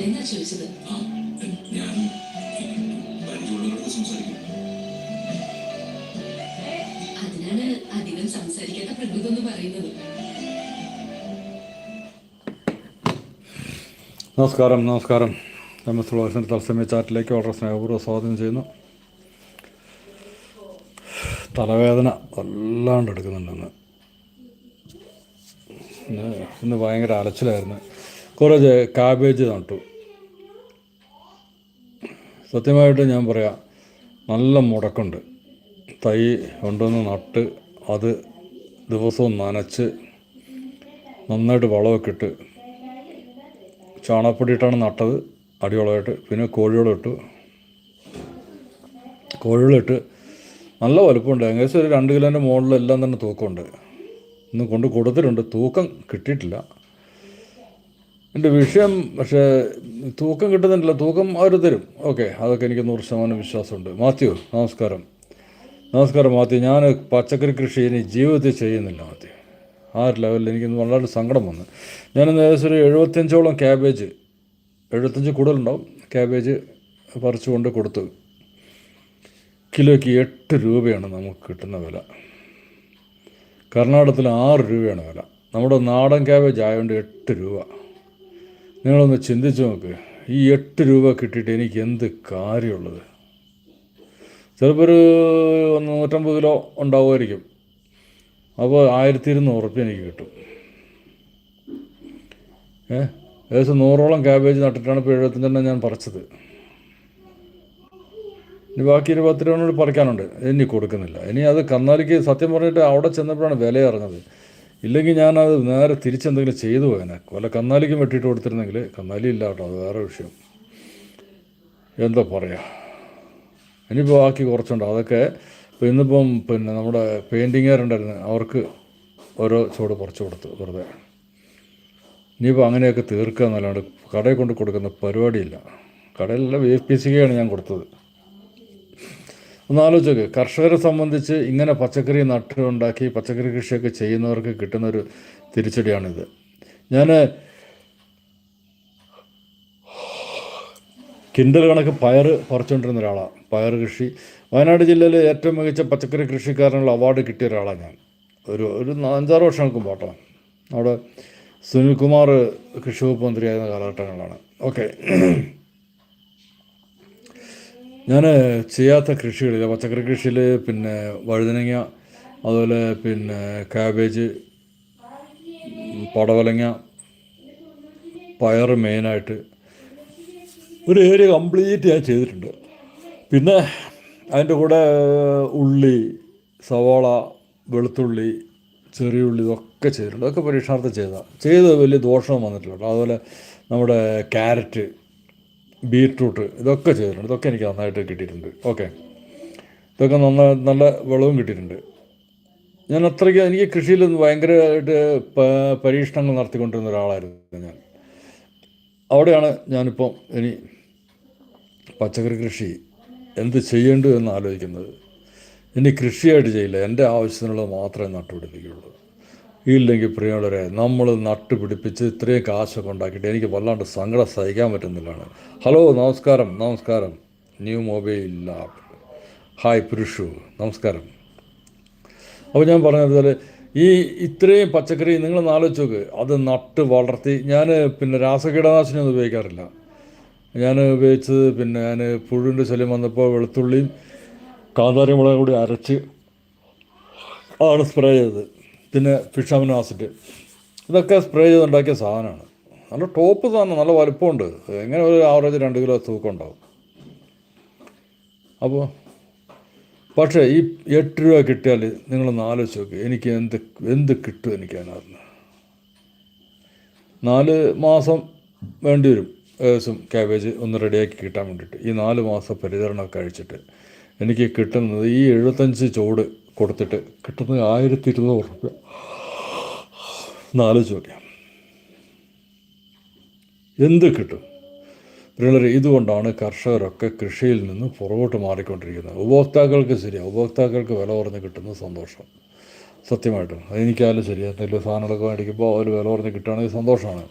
ഇല്ലെന്നാ ചോദിച്ചത്? ഞാൻ അതിനാണ് അധികം സംസാരിക്കാത്ത പ്രകൃതം പറയുന്നത്. നമസ്കാരം നമസ്കാരം. എം എസ് ഉള്ളവശൻ തത്സമയ ചാറ്റിലേക്ക് വളരെ സ്നേഹപൂർവം സ്വാഗതം ചെയ്യുന്നു. തലവേദന വല്ലാണ്ട് എടുക്കുന്നുണ്ടെന്ന്. ഇന്ന് ഇന്ന് ഭയങ്കര അലച്ചിലായിരുന്നു. കുറേ കാബേജ് നട്ടു. സത്യമായിട്ട് ഞാൻ പറയാം നല്ല മുടക്കുണ്ട്. തൈ കൊണ്ടുവന്ന് നട്ട് അത് ദിവസവും നനച്ച് നന്നായിട്ട് വളമൊക്കെ ഇട്ട് ചാണകപ്പൊടി ഇട്ടാണ് നട്ടത് അടിവളമായിട്ട്. പിന്നെ കോഴിവളം ഇട്ടു. കോഴിവളം ഇട്ട് നല്ല വലുപ്പമുണ്ട്. ഏകദേശം ഒരു രണ്ട് കിലോന്റെ മുകളിലെല്ലാം തന്നെ തൂക്കമുണ്ട്. ഇന്ന് കൊണ്ട് കൊടുത്തിട്ടുണ്ട്. തൂക്കം കിട്ടിയിട്ടില്ല. എന്റെ വിഷയം പക്ഷേ തൂക്കം കിട്ടുന്നുണ്ടല്ലോ തൂക്കം അവർ തരും. ഓക്കെ അതൊക്കെ എനിക്ക് നൂറ് ശതമാനം വിശ്വാസമുണ്ട്. മാത്യു നമസ്കാരം. നമസ്കാരം മാത്യു. ഞാൻ പച്ചക്കറി കൃഷി ഇനി ജീവിതത്തിൽ ചെയ്യുന്നില്ല മാത്യു. ആ ഒരു ലെവലിൽ എനിക്ക് വളരെ സങ്കടം വന്നു. ഞാനിന്ന് ഏകദേശം ഒരു എഴുപത്തഞ്ചോളം ക്യാബേജ് എഴുപത്തഞ്ച് കൂടുതലുണ്ടാവും. ക്യാബേജ് പറിച്ചുകൊണ്ട് കൊടുത്തു. കിലോയ്ക്ക് എട്ട് രൂപയാണ് നമുക്ക് കിട്ടുന്ന വില. കർണാടകത്തിൽ ആറ് രൂപയാണ് വില. നമ്മുടെ നാടൻ ക്യാബേജ് ആയതുകൊണ്ട് എട്ട് രൂപ. നിങ്ങളൊന്ന് ചിന്തിച്ച് നോക്ക്. ഈ എട്ട് രൂപ കിട്ടിയിട്ട് എനിക്ക് എന്ത് കാര്യമുള്ളത്? ചിലപ്പോൾ ഒരു നൂറ്റമ്പത് കിലോ ഉണ്ടാവുമായിരിക്കും. അപ്പോൾ ആയിരത്തി ഇരുന്നൂറ് ഉറുപ്പ്യ എനിക്ക് കിട്ടും. ഏ? ഏകദേശം നൂറോളം ക്യാബേജ് നട്ടിട്ടാണ് ഇപ്പോൾ എഴുപത്തഞ്ചെണ്ണം ഞാൻ പറിച്ചത്. ഇനി ബാക്കി ഇരുപത്തി രൂപ പറിക്കാനുണ്ട്. ഇനി കൊടുക്കുന്നില്ല. ഇനി അത് കന്നാലിക്ക് സത്യം പറഞ്ഞിട്ട് അവിടെ ചെന്നപ്പോഴാണ് വില അറിഞ്ഞത് ഇല്ലെങ്കിൽ ഞാനത് നേരെ തിരിച്ചെന്തെങ്കിലും ചെയ്തു പോയനെ വല്ല കന്നാലിക്കും വെട്ടിയിട്ട് കൊടുത്തിരുന്നെങ്കിൽ കന്നാലി ഇല്ല കേട്ടോ അത് വേറെ വിഷയം. എന്താ പറയുക ഇനിയിപ്പോൾ ബാക്കി കുറച്ചുണ്ട്. അതൊക്കെ ഇപ്പോൾ ഇന്നിപ്പം പിന്നെ നമ്മുടെ പെയിന്റിങ്ങുകാരുണ്ടായിരുന്നു അവർക്ക് ഓരോ ചുവട് കുറച്ച് കൊടുത്തു വെറുതെ. ഇനിയിപ്പോൾ അങ്ങനെയൊക്കെ തീർക്കുക എന്നല്ലാണ്ട് കടയിൽ കൊണ്ട് കൊടുക്കുന്ന പരിപാടിയില്ല. കടയിലുള്ള വി എഫ് പി സിക്കാണ് ഞാൻ കൊടുത്തത്. ഒന്ന് ആലോചിച്ചോക്ക്. കർഷകരെ സംബന്ധിച്ച് ഇങ്ങനെ പച്ചക്കറി നട്ടുണ്ടാക്കി പച്ചക്കറി കൃഷിയൊക്കെ ചെയ്യുന്നവർക്ക് കിട്ടുന്നൊരു തിരിച്ചടിയാണിത്. ഞാൻ കിൻഡൽ കണക്ക് പയർ പറിച്ചുകൊണ്ടിരുന്ന ഒരാളാണ് പയർ കൃഷി. വയനാട് ജില്ലയിലെ ഏറ്റവും മികച്ച പച്ചക്കറി കൃഷിക്കാരനുള്ള അവാർഡ് കിട്ടിയ ഒരാളാണ് ഞാൻ. ഒരു ഒരു അഞ്ചാറ് വർഷങ്ങൾക്ക് പോട്ടോ. അവിടെ സുനിൽകുമാർ കൃഷി വകുപ്പ് മന്ത്രിയായിരുന്ന കാലഘട്ടങ്ങളാണ് ഓക്കെ. ഞാൻ ചെയ്യാത്ത കൃഷികളില്ല പച്ചക്കറി കൃഷിയിൽ പിന്നെ വഴുതനങ്ങ അതുപോലെ പിന്നെ കാബേജ് പടവലങ്ങ പയർ മെയിനായിട്ട്. ഒരു ഏരിയ കംപ്ലീറ്റ് ഞാൻ ചെയ്തിട്ടുണ്ട്. പിന്നെ അതിന്റെ കൂടെ ഉള്ളി സവാള വെളുത്തുള്ളി ചെറിയ ഉള്ളി ഇതൊക്കെ ചെയ്തിട്ടുണ്ട്. അതൊക്കെ പരീക്ഷണാർത്ഥം ചെയ്താൽ ചെയ്ത് വലിയ ദോഷവും വന്നിട്ടില്ല. അതുപോലെ നമ്മുടെ ക്യാരറ്റ് ബീട്രൂട്ട് ഇതൊക്കെ ചെയ്തിട്ടുണ്ട്. ഇതൊക്കെ എനിക്ക് നന്നായിട്ട് കിട്ടിയിട്ടുണ്ട്. ഓക്കെ. ഇതൊക്കെ നന്നായി നല്ല വിളവും കിട്ടിയിട്ടുണ്ട്. ഞാൻ അത്രയ്ക്ക് എനിക്ക് കൃഷിയിൽ ഭയങ്കരമായിട്ട് പരീക്ഷണങ്ങൾ നടത്തിക്കൊണ്ടിരുന്ന ഒരാളായിരുന്നു ഞാൻ. അവിടെയാണ് ഞാനിപ്പം ഇനി പച്ചക്കറി കൃഷി എന്ത് ചെയ്യേണ്ടു എന്ന് ആലോചിക്കുന്നത്. ഇനി കൃഷിയായിട്ട് ചെയ്യില്ല. എന്റെ ആവശ്യത്തിനുള്ളത് മാത്രമേ നട്ടുപിടിപ്പിക്കുകയുള്ളൂ. ഇല്ലെങ്കിൽ പ്രിയമുള്ളവരെ നമ്മൾ നട്ടുപിടിപ്പിച്ച് ഇത്രയും കാശൊക്കെ ഉണ്ടാക്കിയിട്ട് എനിക്ക് വല്ലാണ്ട് സങ്കടം സഹിക്കാൻ പറ്റുന്നില്ലാണ്. ഹലോ നമസ്കാരം നമസ്കാരം. New mobile lab hi Purushu. നമസ്കാരം. അപ്പോൾ ഞാൻ പറഞ്ഞതുപോലെ ഈ ഇത്രയും പച്ചക്കറി നിങ്ങൾ ആലോചിച്ച് നോക്ക്. അത് നട്ട് വളർത്തി ഞാൻ പിന്നെ രാസകീടനാശിനി ഒന്നും ഉപയോഗിക്കാറില്ല. ഞാൻ ഉപയോഗിച്ചത് പിന്നെ ഞാൻ പുഴുവിന്റെ ശല്യം വന്നപ്പോൾ വെളുത്തുള്ളിയും കാന്താരി മുളകും കൂടി അരച്ച് ആണ് സ്പ്രേ ചെയ്തത്. പിന്നെ ഫിഷ് അമിനോ ആസിഡ് ഇതൊക്കെ സ്പ്രേ ചെയ്തുണ്ടാക്കിയ സാധനമാണ്. നല്ല ടോപ്പ് സാധനം നല്ല വലുപ്പമുണ്ട്. എങ്ങനെ ഒരു ആവറേജ് രണ്ട് കിലോ തൂക്കം ഉണ്ടാവും. അപ്പോൾ പക്ഷേ ഈ എട്ട് രൂപ കിട്ടിയാൽ നിങ്ങളൊന്ന് ആലോചിച്ച് നോക്ക്. എനിക്ക് എന്ത് എന്ത് കിട്ടും എനിക്ക് അതിനകത്ത്? നാല് മാസം വേണ്ടി വരും. ഏകദേശം ക്യാബേജ് ഒന്ന് റെഡിയാക്കി കിട്ടാൻ വേണ്ടിയിട്ട്. ഈ നാല് മാസം പരിചരണമൊക്കെ കഴിച്ചിട്ട് എനിക്ക് കിട്ടുന്നത് ഈ എഴുപത്തഞ്ച് ചുവട് കൊടുത്തിട്ട് കിട്ടുന്നത് ആയിരത്തി ഇരുന്നൂറ് റുപ്യ നാലോചിച്ച് നോക്കിയാൽ എന്ത് കിട്ടും? പിള്ളേർ ഇതുകൊണ്ടാണ് കർഷകരൊക്കെ കൃഷിയിൽ നിന്ന് പുറകോട്ട് മാറിക്കൊണ്ടിരിക്കുന്നത്. ഉപഭോക്താക്കൾക്ക് ശരിയാണ് ഉപഭോക്താക്കൾക്ക് വില കുറഞ്ഞ് കിട്ടുന്ന സന്തോഷം. സത്യമായിട്ടും. അതെനിക്കായാലും ശരി എന്തെങ്കിലും സാധനങ്ങളൊക്കെ മേടിക്കുമ്പോൾ ഒരു വില കുറഞ്ഞ് കിട്ടുകയാണെങ്കിൽ സന്തോഷമാണ്.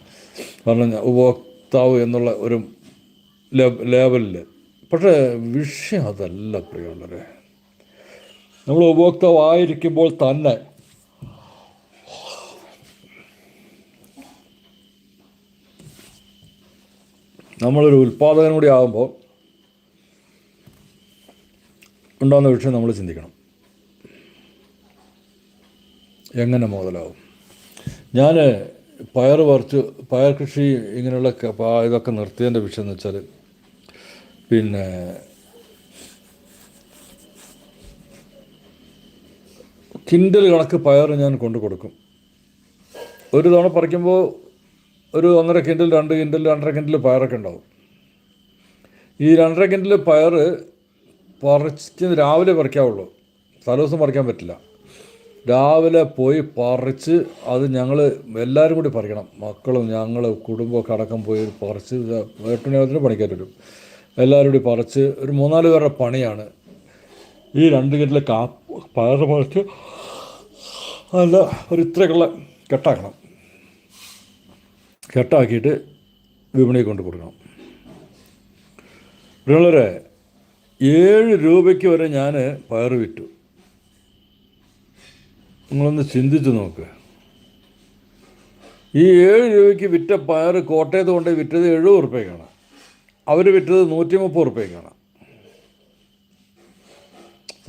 കാരണം ഉപഭോക്താവ് എന്നുള്ള ഒരു ലേബലിൽ പക്ഷേ വിഷയം അതല്ല പ്രിയമുള്ളവരെ. നമ്മൾ ഉപഭോക്താവായിരിക്കുമ്പോൾ തന്നെ നമ്മളൊരു ഉൽപ്പാദകനും കൂടി ആകുമ്പോൾ ഉണ്ടാകുന്ന വിഷയം നമ്മൾ ചിന്തിക്കണം. എങ്ങനെ മുതലാവും? ഞാൻ പയർ പറിച്ച് പയർ കൃഷി ഇങ്ങനെയുള്ള ഇതൊക്കെ നിർത്തിയതിന്റെ വിഷയം എന്ന് വെച്ചാൽ പിന്നെ കിൻഡൽ കണക്ക് പയർ ഞാൻ കൊണ്ടു കൊടുക്കും. ഒരു തവണ പറിക്കുമ്പോൾ ഒരു ഒന്നര കിൻഡൽ രണ്ട് കിൻഡൽ രണ്ടര കിൻഡൽ പയറൊക്കെ ഉണ്ടാവും. ഈ രണ്ടര കിൻഡൽ പയർ പറിച്ച് രാവിലെ പറിക്കാവുള്ളൂ. തലേദിവസം പറിക്കാൻ പറ്റില്ല. രാവിലെ പോയി പറിച്ച് അത് ഞങ്ങൾ എല്ലാവരും കൂടി പറിക്കണം. മക്കളും ഞങ്ങൾ കുടുംബമൊക്കെ അടക്കം പോയി പറിച്ച് എട്ടുമണിയാവത്തിന് പണിക്കാൻ വരും. എല്ലാവരും കൂടി പറിച്ച് ഒരു മൂന്നാൽ പേരുടെ പണിയാണ്. ഈ രണ്ട് കിൻഡിൽ കാ പയർ മുളച്ച് നല്ല ഒരു ഇത്രയൊക്കെയുള്ള കെട്ടാക്കണം. കെട്ടാക്കിയിട്ട് വിപണിയിൽ കൊണ്ട് കൊടുക്കണം. പ്രിയമുള്ളവരെ ഏഴ് രൂപയ്ക്ക് വരെ ഞാൻ പയർ വിറ്റു. നിങ്ങളൊന്ന് ചിന്തിച്ച് നോക്ക്. ഈ ഏഴ് രൂപയ്ക്ക് വിറ്റ പയർ കോട്ടയത്ത് കൊണ്ട് വിറ്റത് എഴുപത് ഉറുപ്പ്യക്കാണ് അവർ വിറ്റത് നൂറ്റി മുപ്പത് ഉറുപ്പ്യക്കാണ്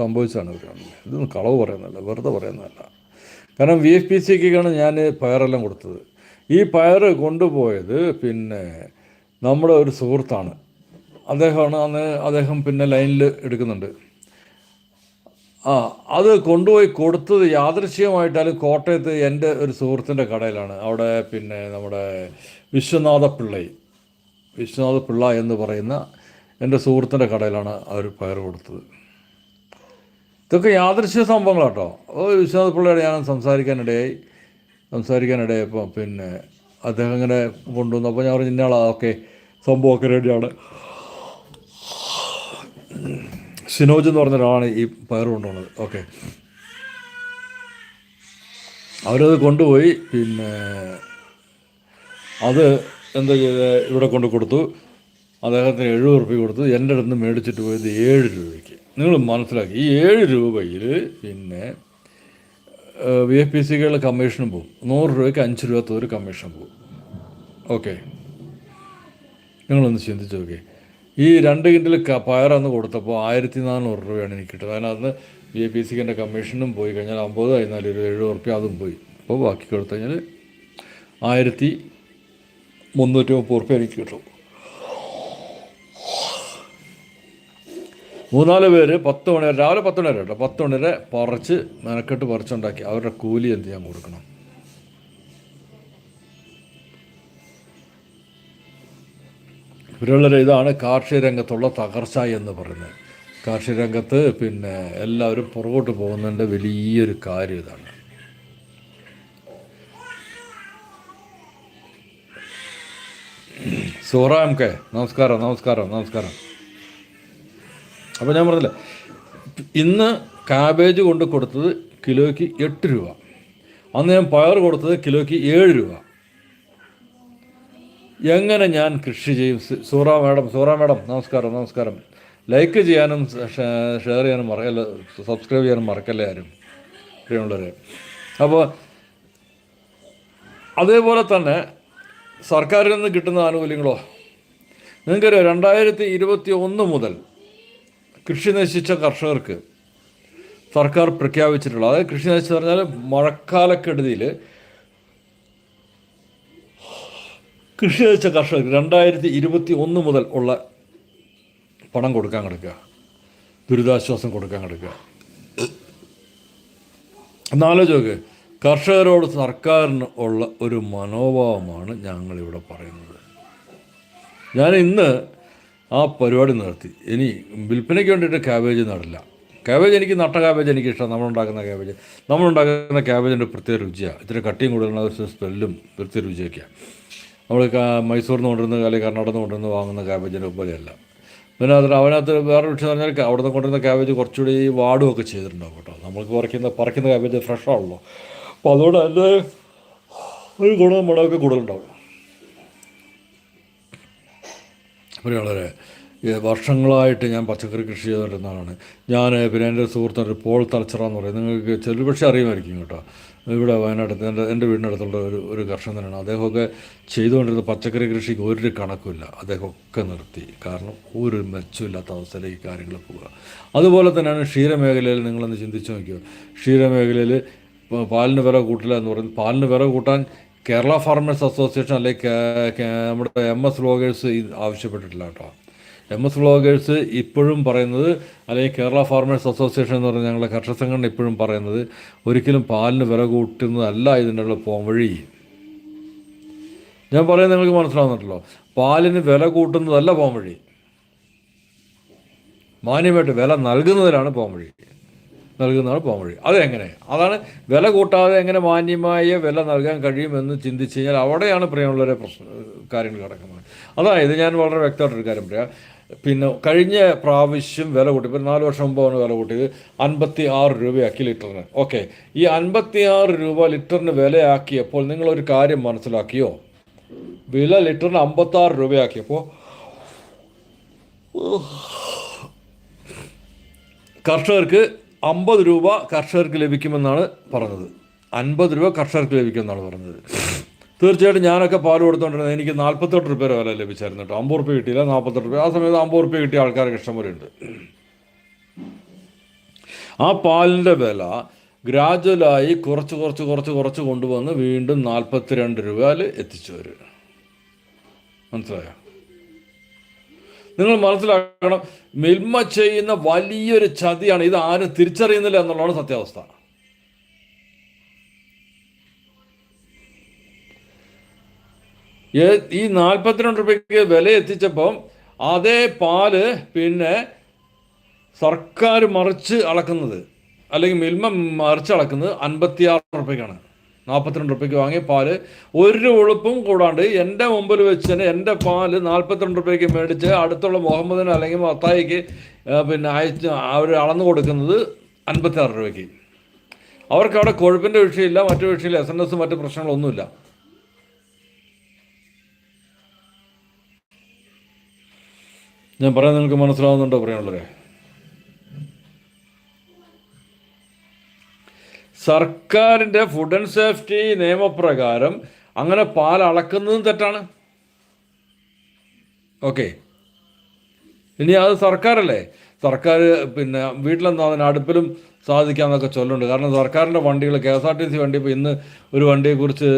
സംഭവിച്ചാണ് ഇവർ ഇതൊന്നും കളവ് പറയുന്നതല്ല വെറുതെ പറയുന്നതല്ല. കാരണം വി എഫ് പി സിക്കാണ് ഞാൻ പയറെല്ലാം കൊടുത്തത്. ഈ പയർ കൊണ്ടുപോയത് പിന്നെ നമ്മുടെ ഒരു സുഹൃത്താണ്. അദ്ദേഹമാണ് അന്ന് അദ്ദേഹം പിന്നെ ലൈനിൽ എടുക്കുന്നുണ്ട്. ആ അത് കൊണ്ടുപോയി കൊടുത്തത് യാദൃശ്യമായിട്ടാലും കോട്ടയത്ത് എന്റെ ഒരു സുഹൃത്തിന്റെ കടയിലാണ്. അവിടെ പിന്നെ നമ്മുടെ വിശ്വനാഥ പിള്ളൈ വിശ്വനാഥ പിള്ള എന്ന് പറയുന്ന എന്റെ സുഹൃത്തിന്റെ കടയിലാണ് അവർ പയർ കൊടുത്തത്. ഇതൊക്കെ യാദൃശ്യ സംഭവങ്ങളാട്ടോ. ഓ വിശ്വനാഥ പിള്ളയുടെ ഞാൻ സംസാരിക്കാനിടയായി. സംസാരിക്കാനിടയായപ്പോൾ പിന്നെ അദ്ദേഹം ഇങ്ങനെ കൊണ്ടുവന്നു. അപ്പോൾ ഞാൻ പറഞ്ഞു ഇന്നയാളാ ഓക്കെ സംഭവമൊക്കെ റെഡിയാണ്. സിനോജ് എന്ന് പറഞ്ഞ ഒരാളാണ് ഈ പയർ കൊണ്ടുപോകുന്നത് ഓക്കെ. അവരത് കൊണ്ടുപോയി പിന്നെ അത് എന്താ ചെയ്ത് ഇവിടെ കൊണ്ട് കൊടുത്തു. അദ്ദേഹത്തിന് എഴുപത് റുപ്യ കൊടുത്തു. എന്റെ അടുത്ത് മേടിച്ചിട്ട് പോയത് ഏഴ് രൂപയ്ക്ക്. നിങ്ങൾ മനസ്സിലാക്കി. ഈ ഏഴ് രൂപയിൽ പിന്നെ വി എഫ് പി സികളുടെ കമ്മീഷനും പോകും നൂറ് രൂപയ്ക്ക് അഞ്ച് രൂപ ഒരു കമ്മീഷൻ പോകും ഓക്കെ നിങ്ങളൊന്ന് ചിന്തിച്ച് നോക്കി ഈ രണ്ട് കിൻഡിൽ പയറന്ന് കൊടുത്തപ്പോൾ ആയിരത്തി നാനൂറ് രൂപയാണ് എനിക്ക് കിട്ടുന്നത്. അതിനകത്ത് വി എ പി സിക്കിന്റെ കമ്മീഷനും പോയി കഴിഞ്ഞാൽ അമ്പത് അതിനാല് ഒരു എഴുപത് റുപ്യ അതും പോയി. അപ്പോൾ ബാക്കി കൊടുത്തു കഴിഞ്ഞാൽ ആയിരത്തി മുന്നൂറ്റി മുപ്പത് റുപ്യ എനിക്ക് കിട്ടും. മൂന്നാൽ പേര് പത്ത് മണി വരെ രാവിലെ പത്ത് മണി വരെ കേട്ടോ. പത്ത് മണി വരെ പറിച്ച് മെനക്കെട്ട് പറിച്ചുണ്ടാക്കി. അവരുടെ കൂലി എന്ത് ചെയ്യാൻ കൊടുക്കണം? ഇവരുള്ളൊരു ഇതാണ് കാർഷിക രംഗത്തുള്ള തകർച്ച എന്ന് പറയുന്നത്. കാർഷിക രംഗത്ത് പിന്നെ എല്ലാവരും പുറകോട്ട് പോകുന്നതിന്റെ വലിയൊരു കാര്യം ഇതാണ്. സോറാം കെ നമസ്കാരം നമസ്കാരം നമസ്കാരം. അപ്പോൾ ഞാൻ പറഞ്ഞില്ല ഇന്ന് കാബേജ് കൊണ്ട് കൊടുത്തത് കിലോയ്ക്ക് എട്ട് രൂപ. അന്ന് ഞാൻ പയർ കൊടുത്തത് കിലോയ്ക്ക് ഏഴ് രൂപ. എങ്ങനെ ഞാൻ കൃഷി ചെയ്യും? സൂറ മാഡം സൂറ മാഡം നമസ്കാരം നമസ്കാരം. ലൈക്ക് ചെയ്യാനും ഷെയർ ചെയ്യാനും മറക്കല്ല സബ്സ്ക്രൈബ് ചെയ്യാനും മറക്കല്ലേ ആരും? പ്രിയമുള്ളവരെ. അപ്പോൾ അതേപോലെ തന്നെ സർക്കാരിൽ നിന്ന് കിട്ടുന്ന ആനുകൂല്യങ്ങളോ? നിങ്ങൾക്കറിയാം രണ്ടായിരത്തി ഇരുപത്തി ഒന്ന് മുതൽ കൃഷി നശിച്ച കർഷകർക്ക് സർക്കാർ പ്രഖ്യാപിച്ചിട്ടുള്ള അതായത് കൃഷി നശിച്ചു പറഞ്ഞാൽ മഴക്കാലക്കെടുതിയിൽ കൃഷി നശിച്ച കർഷകർക്ക് രണ്ടായിരത്തി ഇരുപത്തി ഒന്ന് മുതൽ ഉള്ള പണം കൊടുക്കാൻ കിടക്കുക ദുരിതാശ്വാസം കൊടുക്കാൻ കിടക്കുക എന്നാലോ ചോക്ക് കർഷകരോട് സർക്കാരിന് ഉള്ള ഒരു മനോഭാവമാണ് ഞങ്ങളിവിടെ പറയുന്നത്. ഞാൻ ഇന്ന് ആ പരിപാടി നിർത്തി. ഇനി വിൽപ്പനയ്ക്ക് വേണ്ടിയിട്ട് ക്യാബേജ് നടില്ല. ക്യാബേജ് എനിക്ക് നട്ട ക്യാബേജ് എനിക്ക് ഇഷ്ടം. നമ്മളുണ്ടാക്കുന്ന ക്യാബേജ് നമ്മളുണ്ടാക്കുന്ന ക്യാബേജിന്റെ പ്രത്യേക രുചിയാണ് ഇത്തിരി കട്ടിയും കൂടുതലുള്ള ഒരു സ്മെല്ലും പ്രത്യേക രുചിയൊക്കെയാണ് നമ്മൾ മൈസൂരിൽ നിന്ന് കൊണ്ടുവരുന്ന അല്ലെങ്കിൽ കർണാടകത്തിൽ നിന്ന് കൊണ്ടുവന്ന് വാങ്ങുന്ന ക്യാബേജിന്റെ പോലെയല്ല. പിന്നെ അതിൽ അവനകത്ത് വേറെ വിഷയം എന്ന് പറഞ്ഞാൽ അവിടെ നിന്ന് കൊണ്ടുവരുന്ന ക്യാബേജ് കുറച്ചുകൂടി വാടുമൊക്കെ ചെയ്തിട്ടുണ്ടാവും കേട്ടോ. നമ്മൾക്ക് പറിക്കുന്ന പറിക്കുന്ന ക്യാബേജ് ഫ്രഷ് ആണല്ലോ. അപ്പോൾ അതുകൊണ്ട് അതിന്റെ ഒരു ഗുണം മണമൊക്കെ കൂടുതലുണ്ടാവും. വളരെ വർഷങ്ങളായിട്ട് ഞാൻ പച്ചക്കറി കൃഷി ചെയ്തുകൊണ്ടിരുന്ന ആളാണ്. ഞാൻ പിന്നെ എന്റെ സുഹൃത്തുണ്ട് പോൾ തലച്ചറ എന്ന് പറയും. നിങ്ങൾക്ക് ചില പക്ഷേ അറിയുമായിരിക്കും കേട്ടോ. ഇവിടെ വയനാട്ടിൽ എന്റെ എന്റെ വീടിനടുത്തുള്ള ഒരു ഒരു കർഷകനാണ് അദ്ദേഹമൊക്കെ ചെയ്തുകൊണ്ടിരുന്ന പച്ചക്കറി കൃഷിക്ക് ഒരു കണക്കുമില്ല. അദ്ദേഹമൊക്കെ നിർത്തി. കാരണം ഒരു മെച്ചമില്ലാത്ത അവസ്ഥയിലേക്ക് കാര്യങ്ങൾ പോവുക. അതുപോലെ തന്നെയാണ് ക്ഷീരമേഖലയിൽ നിങ്ങളൊന്ന് ചിന്തിച്ച് നോക്കിയോ ക്ഷീരമേഖലയിൽ പാലിന് വില കൂട്ടില്ല എന്ന് പറയുന്നത് പാലിന് വില കൂട്ടാൻ കേരള ഫാർമേഴ്സ് അസോസിയേഷൻ അല്ലെങ്കിൽ നമ്മുടെ എം എസ് വ്ളോഗേഴ്സ് ആവശ്യപ്പെട്ടിട്ടില്ല കേട്ടോ. എം എസ് വ്ളോഗേഴ്സ് ഇപ്പോഴും പറയുന്നത് അല്ലെങ്കിൽ കേരള ഫാർമേഴ്സ് അസോസിയേഷൻ എന്ന് പറഞ്ഞ ഞങ്ങളുടെ കർഷക സംഘടന ഇപ്പോഴും പറയുന്നത് ഒരിക്കലും പാലിന് വില കൂട്ടുന്നതല്ല ഇതിനുള്ള പോംവഴി ഞാൻ പറയുന്നത് നിങ്ങൾക്ക് മനസ്സിലാവുന്നുണ്ടല്ലോ. പാലിന് വില കൂട്ടുന്നതല്ല പോംവഴി മാന്യമായിട്ട് വില നൽകുന്നതിലാണ് പോംവഴി നൽകുന്നതാണ് പോംവഴി അതെങ്ങനെ? അതാണ് വില കൂട്ടാതെ എങ്ങനെ മാന്യമായ വില നൽകാൻ കഴിയുമെന്ന് ചിന്തിച്ച് കഴിഞ്ഞാൽ അവിടെയാണ് പ്രിയമുള്ളവരെ പ്രശ്ന കാര്യങ്ങൾ കിടക്കുന്നത്. അതായത് ഞാൻ വളരെ വ്യക്തമായിട്ടൊരു കാര്യം പറയാം. പിന്നെ കഴിഞ്ഞ പ്രാവശ്യം വില കൂട്ടി ഇപ്പോൾ നാല് വർഷം മുമ്പാണ് വില കൂട്ടിയത് അൻപത്തി ആറ് രൂപയാക്കി ലിറ്ററിന്. ഓക്കെ. ഈ അൻപത്തി ആറ് രൂപ ലിറ്ററിന് വിലയാക്കിയപ്പോൾ നിങ്ങളൊരു കാര്യം മനസ്സിലാക്കിയോ? വില ലിറ്ററിന് അമ്പത്തി ആറ് രൂപയാക്കിയപ്പോൾ കർഷകർക്ക് അമ്പത് രൂപ കർഷകർക്ക് ലഭിക്കുമെന്നാണ് പറഞ്ഞത്. അൻപത് രൂപ കർഷകർക്ക് ലഭിക്കുമെന്നാണ് പറഞ്ഞത്. തീർച്ചയായിട്ടും ഞാനൊക്കെ പാൽ കൊടുത്തോണ്ടിരുന്നത് എനിക്ക് നാൽപ്പത്തെട്ട് രൂപ വില ലഭിച്ചായിരുന്നു കേട്ടോ. അമ്പത് റുപ്യ കിട്ടിയില്ല നാൽപ്പത്തെട്ട് രൂപ ആ സമയത്ത് അമ്പത് റുപ്യ കിട്ടിയ ആൾക്കാർക്ക് ഇഷ്ടംപോലെ ഉണ്ട്. ആ പാലിന്റെ വില ഗ്രാജുവലായി കുറച്ച് കുറച്ച് കുറച്ച് കുറച്ച് കൊണ്ടുവന്ന് വീണ്ടും നാൽപ്പത്തിരണ്ട് രൂപയിൽ എത്തിച്ചു വരും മനസ്സിലായോ? നിങ്ങൾ മനസ്സിലാക്കണം മിൽമ ചെയ്യുന്ന വലിയൊരു ചതിയാണ്. ഇത് ആരും തിരിച്ചറിയുന്നില്ല എന്നുള്ളതാണ് സത്യാവസ്ഥ. ഈ നാൽപ്പത്തിരണ്ട് രൂപയ്ക്ക് വില എത്തിച്ചപ്പം അതേ പാൽ പിന്നെ സർക്കാർ മറിച്ച് അളക്കുന്നത് അല്ലെങ്കിൽ മിൽമ മറിച്ച് അളക്കുന്നത് അൻപത്തിയാറ് റുപ്യക്കാണ് നാൽപ്പത്തിരണ്ട് റുപ്യക്ക് വാങ്ങി പാൽ. ഒരു ഉളുപ്പും കൂടാണ്ട് എന്റെ മുമ്പിൽ വെച്ച് എന്റെ പാൽ നാൽപ്പത്തിരണ്ട് റുപ്യക്ക് മേടിച്ച് അടുത്തുള്ള മുഹമ്മദിന് അല്ലെങ്കിൽ മത്തായിക്ക് പിന്നെ അയച്ച് അവർ അളന്നു കൊടുക്കുന്നത് അൻപത്തിയാറ് രൂപയ്ക്ക് അവർക്ക് അവിടെ കൊഴുപ്പിന്റെ വിഷയമില്ല മറ്റു വിഷയമില്ല എസ് എൻ എസ് മറ്റു പ്രശ്നങ്ങളൊന്നുമില്ല. ഞാൻ പറയാൻ നിങ്ങൾക്ക് മനസ്സിലാവുന്നുണ്ടോ പറയാനുള്ളവരെ സർക്കാരിന്റെ ഫുഡ് ആൻഡ് സേഫ്റ്റി നിയമപ്രകാരം അങ്ങനെ പാൽ അളക്കുന്നതും തെറ്റാണ്. ഓക്കെ ഇനി അത് സർക്കാരല്ലേ? സർക്കാർ പിന്നെ വീട്ടിലെന്താ അതിന് അടുപ്പിലും സാധിക്കാമെന്നൊക്കെ ചൊല്ലുണ്ട് കാരണം സർക്കാരിന്റെ വണ്ടികൾ K S R T C വണ്ടി ഇപ്പോൾ ഇന്ന് ഒരു വണ്ടിയെക്കുറിച്ച്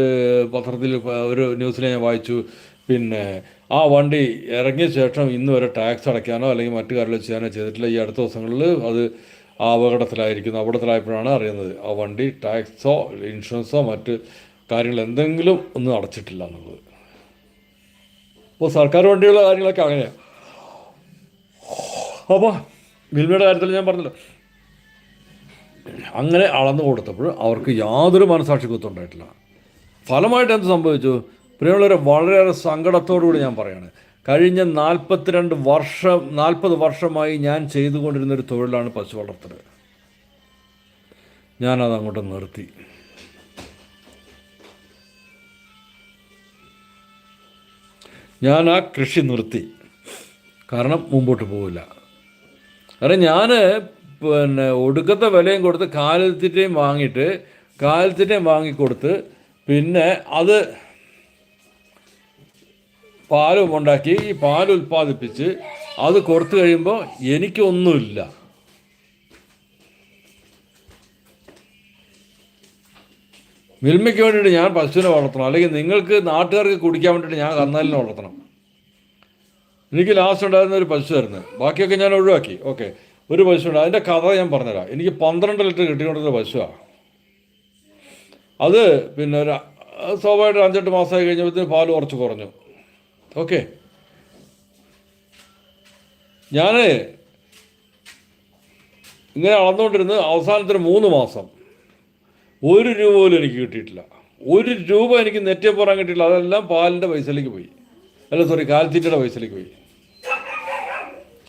പത്രത്തിൽ ഒരു ന്യൂസിൽ ഞാൻ വായിച്ചു. പിന്നെ ആ വണ്ടി ഇറങ്ങിയ ശേഷം ഇന്ന് വരെ ടാക്സ് അടയ്ക്കാനോ അല്ലെങ്കിൽ മറ്റു കാര്യങ്ങൾ ചെയ്യാനോ ചെയ്തിട്ടില്ല. ഈ അടുത്ത ദിവസങ്ങളിൽ അത് ആ അപകടത്തിലായിരിക്കുന്നു. അപകടത്തിലായപ്പോഴാണ് അറിയുന്നത് ആ വണ്ടി ടാക്സോ ഇൻഷുറൻസോ മറ്റ് കാര്യങ്ങൾ എന്തെങ്കിലും ഒന്നും അടച്ചിട്ടില്ല എന്നുള്ളത്. അപ്പോൾ സർക്കാർ വണ്ടികളുടെ കാര്യങ്ങളൊക്കെ അങ്ങനെയാണ് അപ്പോൾ മിൽമയുടെ കാര്യത്തിൽ ഞാൻ പറഞ്ഞല്ലോ. അങ്ങനെ അളന്നു കൊടുത്തപ്പോൾ അവർക്ക് യാതൊരു മനസാക്ഷി ഉണ്ടായിട്ടില്ല. ഫലമായിട്ട് എന്ത് സംഭവിച്ചു? പ്രിയമുള്ളവരെ വളരെയേറെ സങ്കടത്തോടുകൂടി ഞാൻ പറയാണ്. കഴിഞ്ഞ നാൽപ്പത്തിരണ്ട് വർഷം നാൽപ്പത് വർഷമായി ഞാൻ ചെയ്തുകൊണ്ടിരുന്നൊരു തൊഴിലാണ് പശു വളർത്തൽ ഞാനത് അങ്ങോട്ട് നിർത്തി. ഞാൻ ആ കൃഷി നിർത്തി. കാരണം മുമ്പോട്ട് പോവില്ല. കാരണം ഞാൻ പിന്നെ ഒടുക്കത്തെ വിലയും കൊടുത്ത് കാലത്തിന്റെയും വാങ്ങിയിട്ട് കാലത്തിന്റെയും വാങ്ങിക്കൊടുത്ത് പിന്നെ അത് പാലും ഉണ്ടാക്കി ഈ പാൽ ഉൽപ്പാദിപ്പിച്ച് അത് കൊടുത്തു കഴിയുമ്പോൾ എനിക്കൊന്നുമില്ല. മിൽമയ്ക്ക് വേണ്ടിയിട്ട് ഞാൻ പശുവിനെ വളർത്തണം. അല്ലെങ്കിൽ നിങ്ങൾക്ക് നാട്ടുകാർക്ക് കുടിക്കാൻ വേണ്ടിയിട്ട് ഞാൻ കന്നാലിനെ വളർത്തണം. എനിക്ക് ലാസ്റ്റ് ഉണ്ടായിരുന്ന ഒരു പശുവായിരുന്നു. ബാക്കിയൊക്കെ ഞാൻ ഒഴിവാക്കി. ഓക്കെ. ഒരു പശു ഉണ്ട്. അതിന്റെ കഥ ഞാൻ പറഞ്ഞുതരാം. എനിക്ക് പന്ത്രണ്ട് ലിറ്റർ കിട്ടിക്കൊണ്ടിരുന്ന പശുവാണ് അത് പിന്നെ ഒരു സ്വാഭാവികമായിട്ട് അഞ്ചെട്ട് മാസമായി കഴിഞ്ഞപ്പോഴത്തേന് പാൽ കുറച്ച് കുറഞ്ഞു. ഓക്കെ. ഞാൻ ഇങ്ങനെ അളന്നുകൊണ്ടിരുന്ന് അവസാനത്തിന് മൂന്ന് മാസം. ഒരു രൂപ പോലും എനിക്ക് കിട്ടിയിട്ടില്ല. ഒരു രൂപ എനിക്ക് നെറ്റേ പോരാൻ കിട്ടിയില്ല അതെല്ലാം പാലിന്റെ പൈസയിലേക്ക് പോയി. അല്ല സോറി കാലിത്തീറ്റയുടെ പൈസയിലേക്ക് പോയി.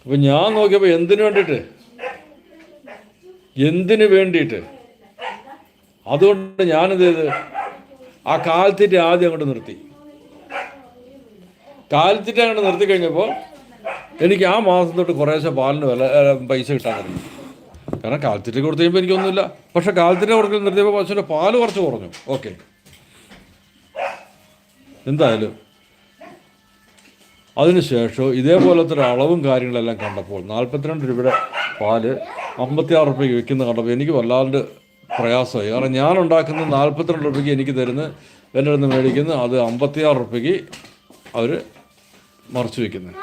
അപ്പം ഞാൻ നോക്കിയപ്പോൾ എന്തിനു വേണ്ടിയിട്ട്? എന്തിനു വേണ്ടിയിട്ട്? അതുകൊണ്ട് ഞാനെന്ത് ചെയ്ത് ആ കാലിത്തീറ്റ ആദ്യം അങ്ങോട്ട് നിർത്തി. കാലിത്തീറ്റ അങ്ങോട്ട് നിർത്തി കഴിഞ്ഞപ്പോൾ എനിക്ക് ആ മാസം തൊട്ട് കുറേശ്ശെ പാലിന് വില പൈസ കിട്ടാൻ തുടങ്ങി കാരണം കാലിത്തീറ്റ കൊടുത്തു കഴിയുമ്പോൾ എനിക്കൊന്നുമില്ല. പക്ഷെ കാലിത്തീറ്റ കൊടുക്കൽ നിർത്തിയപ്പോൾ പശുവിന്റെ പാൽ കുറച്ച് കുറഞ്ഞു. ഓക്കെ. എന്തായാലും അതിനുശേഷം ഇതേപോലത്തെ ഒരു അളവും കാര്യങ്ങളെല്ലാം കണ്ടപ്പോൾ നാൽപ്പത്തിരണ്ട് രൂപയുടെ പാൽ അമ്പത്തിയാറ് രൂപയ്ക്ക് വിൽക്കുന്ന കണ്ടപ്പോൾ എനിക്ക് വല്ലാണ്ട് പ്രയാസമായി. കാരണം ഞാൻ ഉണ്ടാക്കുന്ന നാൽപ്പത്തിരണ്ട് രൂപയ്ക്ക് എനിക്ക് തരുന്ന എന്റെ അടുത്ത് മേടിക്കുന്ന അത് അമ്പത്തിയാറ് റുപ്യക്ക് അവർ മറച്ചു വയ്ക്കുന്നത്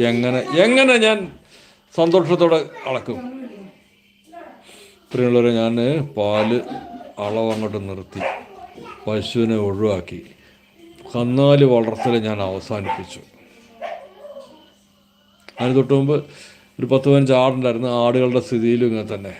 എങ്ങനെ എങ്ങനെ ഞാൻ സന്തോഷത്തോടെ അളക്കും? പ്രിയമുള്ളവരെ ഞാൻ പാൽ അളവ് അങ്ങോട്ട് നിർത്തി. പശുവിനെ ഒഴിവാക്കി. കന്നാൽ വളർത്തൽ ഞാൻ അവസാനിപ്പിച്ചു. അതിന് തൊട്ട് മുമ്പ് ഒരു പത്ത് പതിനഞ്ച് ആടുണ്ടായിരുന്നു. ആടുകളുടെ സ്ഥിതിയിലും ഇങ്ങനെ തന്നെ.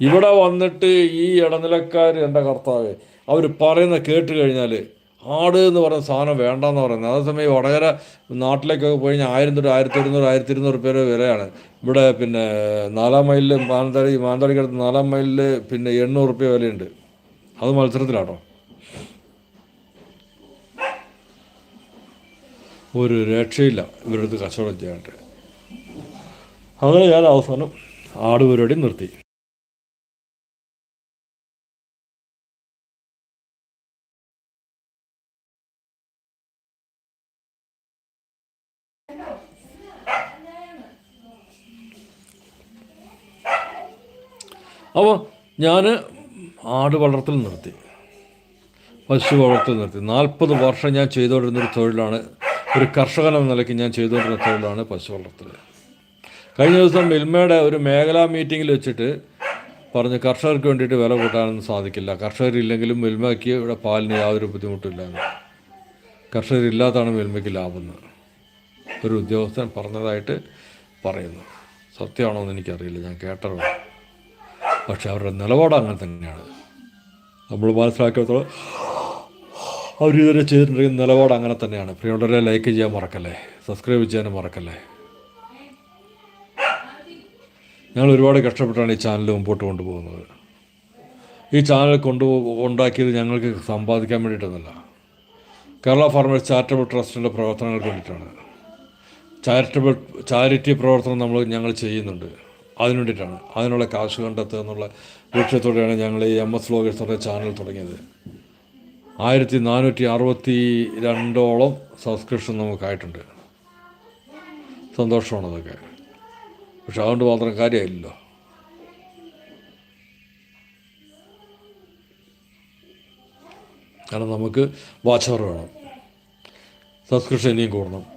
ഇവിടെ വന്നിട്ട് ഈ ഇടനിലക്കാർ എന്റെ കർത്താവ് അവർ പറയുന്ന കേട്ട് കഴിഞ്ഞാൽ ആട് എന്ന് പറഞ്ഞ സാധനം വേണ്ടെന്ന് പറയുന്നത്. അതേസമയം വടകര നാട്ടിലേക്കൊക്കെ പോയി കഴിഞ്ഞാൽ ആയിരം തൊട്ട് ആയിരത്തി ഒരുന്നൂറ് ആയിരത്തി ഇരുന്നൂറ് പേര് വിലയാണ്. ഇവിടെ പിന്നെ നാലാം മൈലിൽ മാനന്തവാടി മാനന്തവാടിക്കടുത്ത് നാലാം മൈലിൽ പിന്നെ എണ്ണൂറ് റുപ്യ വിലയുണ്ട്. അത് മത്സരത്തിലാണോ? ഒരു രക്ഷയില്ല. ഇവരുടെ അടുത്ത് കച്ചവടം ചെയ്യാനായിട്ട്. അങ്ങനെ ഞാൻ അവസാനം ആട് പരിപാടി നിർത്തി. അപ്പോൾ ഞാൻ ആട് വളർത്തൽ നിർത്തി. പശു വളർത്തൽ നിർത്തി. നാൽപ്പത് വർഷം ഞാൻ ചെയ്തുകൊണ്ടിരുന്ന ഒരു തൊഴിലാണ് ഒരു കർഷകൻ എന്ന നിലയ്ക്ക് ഞാൻ ചെയ്തുകൊണ്ടിരുന്ന തൊഴിലാണ് പശു വളർത്തൽ. കഴിഞ്ഞ ദിവസം മിൽമയുടെ ഒരു മേഖലാ മീറ്റിങ്ങിൽ വെച്ചിട്ട് പറഞ്ഞ് കർഷകർക്ക് വേണ്ടിയിട്ട് വില കൂട്ടാനൊന്നും സാധിക്കില്ല. കർഷകരില്ലെങ്കിലും മിൽമയ്ക്ക് ഇവിടെ പാലിന് യാതൊരു ബുദ്ധിമുട്ടില്ല എന്ന് കർഷകരില്ലാത്താണ് മിൽമയ്ക്ക് ലാഭം ഒരു ഉദ്യോഗസ്ഥൻ പറഞ്ഞതായിട്ട് പറയുന്നു. സത്യമാണോ എന്ന് എനിക്കറിയില്ല. ഞാൻ കേട്ടതാണ് പക്ഷെ അവരുടെ നിലപാട് അങ്ങനെ തന്നെയാണ്. നമ്മൾ മനസ്സിലാക്കിയത്തോളം അവർ ഇതുവരെ ചെയ്തിട്ടുണ്ടെങ്കിൽ നിലപാട് അങ്ങനെ തന്നെയാണ്. പ്രിയമുള്ളവരെ ലൈക്ക് ചെയ്യാൻ മറക്കല്ലേ? സബ്സ്ക്രൈബ് ചെയ്യാനും മറക്കല്ലേ? ഞങ്ങൾ ഒരുപാട് കഷ്ടപ്പെട്ടാണ് ഈ ചാനൽ മുമ്പോട്ട് കൊണ്ടുപോകുന്നത്. ഈ ചാനൽ കൊണ്ടു ഉണ്ടാക്കിയത് ഞങ്ങൾക്ക് സമ്പാദിക്കാൻ വേണ്ടിയിട്ടൊന്നുമല്ല കേരള ഫാർമേഴ്സ് ചാരിറ്റബിൾ ട്രസ്റ്റിന്റെ പ്രവർത്തനങ്ങൾക്ക് വേണ്ടിയിട്ടാണ്. ചാരിറ്റബിൾ ചാരിറ്റി പ്രവർത്തനം നമ്മൾ ഞങ്ങൾ ചെയ്യുന്നുണ്ട്. അതിനു വേണ്ടിയിട്ടാണ് അതിനുള്ള കാശ് കണ്ടെത്തുക എന്നുള്ള ലക്ഷ്യത്തോടെയാണ് ഞങ്ങൾ ഈ എം എസ് വ്ലോഗേഴ്സ് എന്ന ചാനൽ തുടങ്ങിയത്. ആയിരത്തി നാനൂറ്റി അറുപത്തി രണ്ടോളം സബ്സ്ക്രിപ്ഷൻ നമുക്കായിട്ടുണ്ട്. സന്തോഷമാണ് അതൊക്കെ. പക്ഷെ അതുകൊണ്ട് മാത്രം കാര്യമായില്ലല്ലോ. കാരണം നമുക്ക് വാച്ച് അവർ വേണം. സബ്സ്ക്രിപ്ഷൻ ഇനിയും കൂടണം.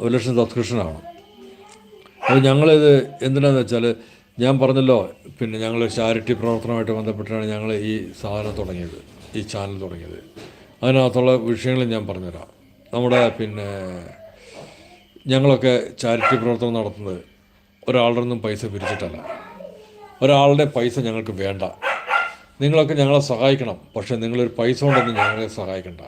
ഒരു ലക്ഷം സബ്സ്ക്രിപ്ഷൻ അപ്പോൾ ഞങ്ങളിത് എന്തിനാന്ന് വെച്ചാൽ ഞാൻ പറഞ്ഞല്ലോ പിന്നെ ഞങ്ങൾ ചാരിറ്റി പ്രവർത്തനമായിട്ട് ബന്ധപ്പെട്ടാണ് ഞങ്ങൾ ഈ സാധനം തുടങ്ങിയത് ഈ ചാനൽ തുടങ്ങിയത്. അതിനകത്തുള്ള വിഷയങ്ങൾ ഞാൻ പറഞ്ഞുതരാം. നമ്മുടെ പിന്നെ ഞങ്ങളൊക്കെ ചാരിറ്റി പ്രവർത്തനം നടത്തുന്നത് ഒരാളുടെ ഒന്നും പൈസ പിരിച്ചിട്ടല്ല. ഒരാളുടെ പൈസ ഞങ്ങൾക്ക് വേണ്ട. നിങ്ങളൊക്കെ ഞങ്ങളെ സഹായിക്കണം. പക്ഷേ നിങ്ങളൊരു പൈസ കൊണ്ടൊന്നും ഞങ്ങളെ സഹായിക്കണ്ട.